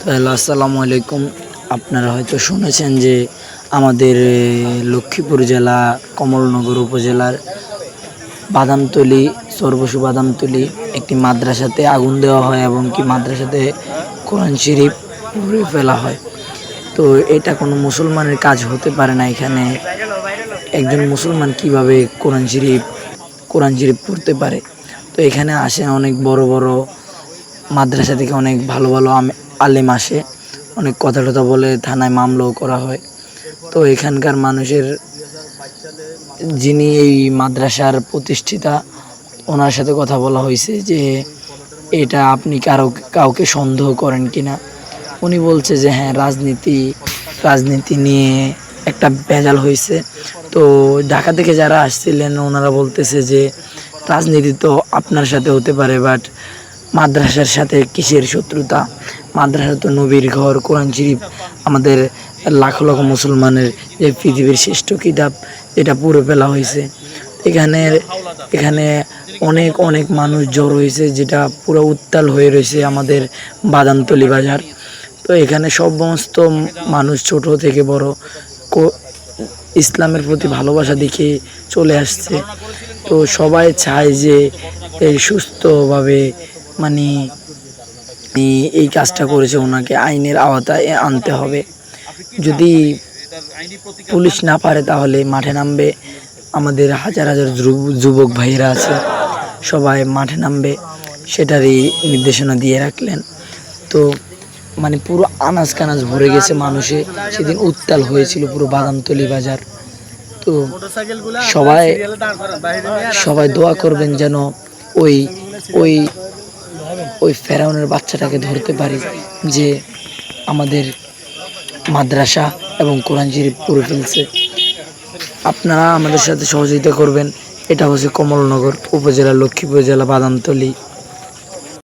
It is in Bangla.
তো হ্যালো আসসালামু আলাইকুম। আপনারা হয়তো শুনেছেন যে আমাদের লক্ষ্মীপুর জেলা, কমলনগর উপজেলার বাদামতলি সর্বসু বাদামতলি একটি মাদ্রাসাতে আগুন দেওয়া হয় এবং কি মাদ্রাসাতে কোরআন শরীফ পুড়ে ফেলা হয়। তো এটা কোনো মুসলমানের কাজ হতে পারে না এখানে। একজন মুসলমান কীভাবে কোরআন শরীফ কোরআন শরীফ পড়তে পারে? তো এখানে আসে অনেক বড় বড় মাদ্রাসা থেকে অনেক ভালো ভালো আম- আলেম আসে, অনেক কথা টথা বলে, থানায় মামলাও করা হয়। তো এখানকার মানুষের যিনি এই মাদ্রাসার প্রতিষ্ঠিতা, ওনার সাথে কথা বলা হয়েছে যে, এটা আপনি কারও, কাউকে সন্দেহ করেন কিনা? উনি বলছে যে হ্যাঁ রাজনীতি রাজনীতি নিয়ে একটা ভেজাল হয়েছে। তো ঢাকা থেকে যারা আসছিলেন, ওনারা বলতেছে যে, রাজনীতি তো আপনার সাথে হতে পারে, বাট মাদ্রাসার সাথে কিসের শত্রুতা? মাদ্রাসা তো নবীর ঘর, কোরআন শরীফ, আমাদের লাখো লাখো মুসলমানের যে পৃথিবীর শ্রেষ্ঠ কিতাব যেটা পুরো ফেলা হয়েছে। এখানে এখানে অনেক অনেক মানুষ জড়ো হয়েছে যেটা পুরো উত্তাল হয়ে রয়েছে আমাদের বাদামতলি বাজার। তো এখানে সমস্ত মানুষ ছোট থেকে বড় ইসলামের প্রতি ভালোবাসা দেখে চলে আসছে। তো সবাই চায় যে সুস্থভাবে মানে এই- এই কাজটা করেছে ওনাকে আইনের আওতায় আনতে হবে। যদি পুলিশ না পারে, তাহলে মাঠে নামবে। আমাদের হাজার হাজার যুব- যুবক ভাইয়েরা আছে, সবাই মাঠে নামবে। সেটারই নির্দেশনা দিয়ে রাখলেন। তো মানে পুরো আনাজ কানাজ ভরে গেছে মানুষে। সেদিন উত্তাল হয়েছিল পুরো বাদামতলি বাজার। তো সবাই সবাই দোয়া করবেন যেন ওই ওই ওই ফেরাউনের বাচ্চাটাকে ধরতে পারি যে আমাদের মাদ্রাসা এবং কোরআন শরীফ পড়ে ফেলছে। আপনারা আমাদের সাথে সহযোগিতা করবেন। এটা হচ্ছে কমলনগর উপজেলা লক্ষ্মীপুর জেলা বাদামতলি।